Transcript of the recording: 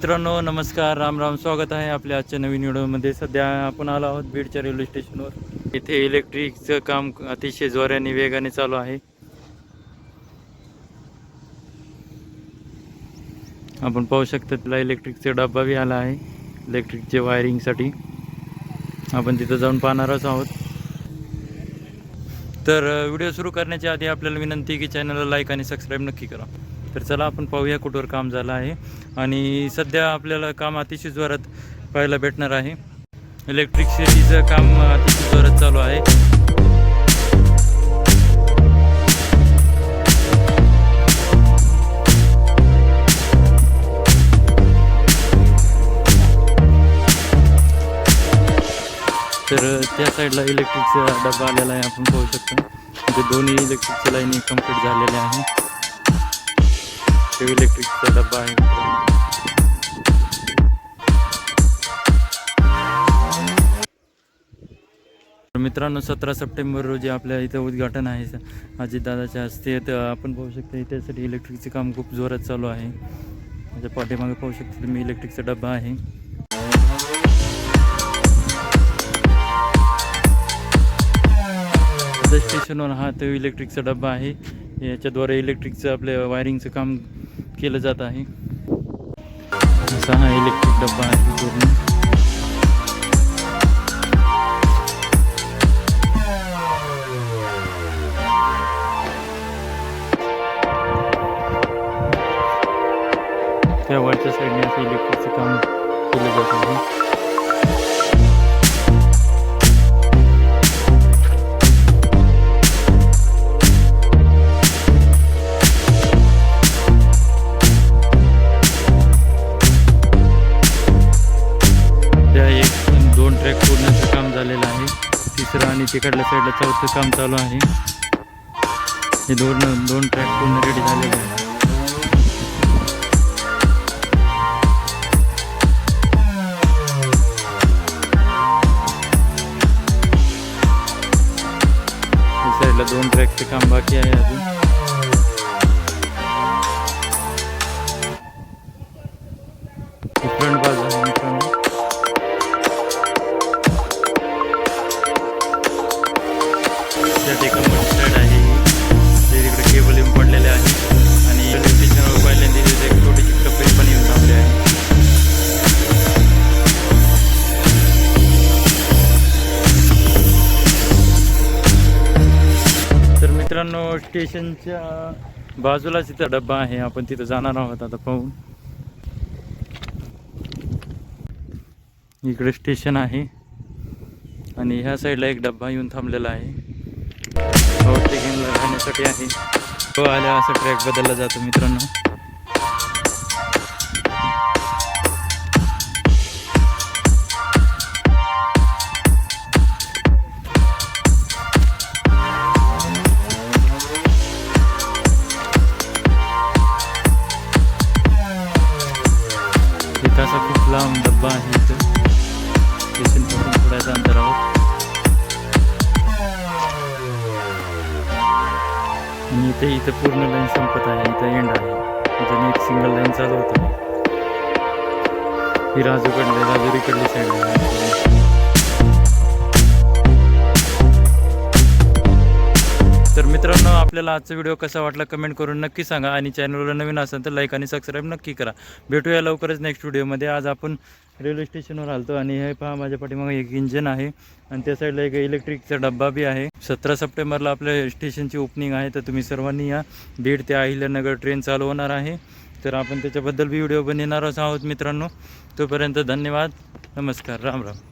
मित्रांनो नमस्कार राम राम स्वागत आहे आपल्या आजच्या नवीन व्हिडिओमध्ये. सध्या आपण आलो आहोत बीडच्या रेल्वे स्टेशनवर. इथे इलेक्ट्रिकचं काम अतिशय जोराने वेगाने चालू आहे. आपण पाहू शकता तिला इलेक्ट्रिकचा डब्बा बी आला आहे इलेक्ट्रिकचे वायरिंगसाठी. आपण तिथं जाऊन पाहणारच आहोत. तर व्हिडिओ सुरू करण्याच्या आधी आपल्याला विनंती की चॅनलला लाईक आणि सबस्क्राईब नक्की करा. तर चला आपण पाहूया कुठवर काम झालं आहे. आणि सध्या आपल्याला काम अतिशय जोरात पाहायला भेटणार आहे. इलेक्ट्रिसिटीचं काम अतिशय जोरात चालू आहे. तर त्या साईडला इलेक्ट्रिकचा डबा आलेला आहे. आपण पाहू शकतो. म्हणजे दोन्ही इलेक्ट्रिकच्या लाईनी कंप्लीट झालेल्या आहे. ते इलेक्ट्रिकचा डबा आहे मित्रांनो. तर मित्रांनो सतरा सप्टेंबर रोजी आपल्या इथं उद्घाटन आहे. अजितदादाच्या हस्ते तर आपण पाहू शकता त्यासाठी इलेक्ट्रिकचे काम खूप जोरात चालू आहे. म्हणजे माझ्या पाठीमागे पाहू शकता तुम्ही इलेक्ट्रिकचा डबा आहे. स्टेशनवर हा तो इलेक्ट्रिकचा डब्बा आहे. याच्याद्वारे इलेक्ट्रिकचं आपल्या वायरिंगचं काम केलं जात आहे. असा हा इलेक्ट्रिक डब्बा आहे पूर्ण. त्या वरच्या साईडने असं इलेक्ट्रिकचं काम केलं जात आहे. तिकडल्या साईडला चौथं काम चालू आहे. हे दोन दोन ट्रॅक पूर्ण रेडी झालेले आहे दोन ट्रॅकचे काम बाकी आहे अजून. एक ठिकाणी साईड आहे. ते तिकडे केबल येऊन पडलेले आहे. आणि स्टेशनवर पहिल्यांदा तिथे एक छोटीशी कपड़े पण येऊन थांबली आहे. तर मित्रांनो स्टेशनच्या बाजूलाच इथं डब्बा आहे. आपण तिथं जाणार आहोत आता पाहून. इकडे स्टेशन आहे. आणि ह्या साईडला एक डब्बा येऊन थांबलेला आहे. हो, ओव्हरटेकिंगला राहण्यासाठी आहे. तो आल्या असा ट्रॅक बदलला जातो मित्रांनो. ते इथं पूर्ण लाईन संपत आहे. इथं एंड आहे. इथं एक सिंगल लाईन चालू होत. आहे ही राजूकडली राजुरीकडली साईड आहे. आपल्याला आजचा व्हिडिओ कसा वाटला कमेंट करून नक्की सांगा. आणि चॅनलवर नवीन असेल तर लाईक आणि सबस्क्राईब नक्की करा. भेटूया लवकरच नेक्स्ट व्हिडिओमध्ये आज आपण रेल्वे स्टेशनवर आलतो आणि हे पहा माझ्या पाठीमागे एक इंजिन आहे. आणि त्या साईडला एक इलेक्ट्रिकचा डब्बा बी आहे. सतरा सप्टेंबरला आपल्या स्टेशनची ओपनिंग आहे. तर तुम्ही सर्वांनी या. बीड ते अहिल्यानगर ट्रेन चालू होणार आहे. तर आपण त्याच्याबद्दल बी व्हिडिओ बनवणारच आहोत मित्रांनो. तोपर्यंत धन्यवाद. नमस्कार. राम राम.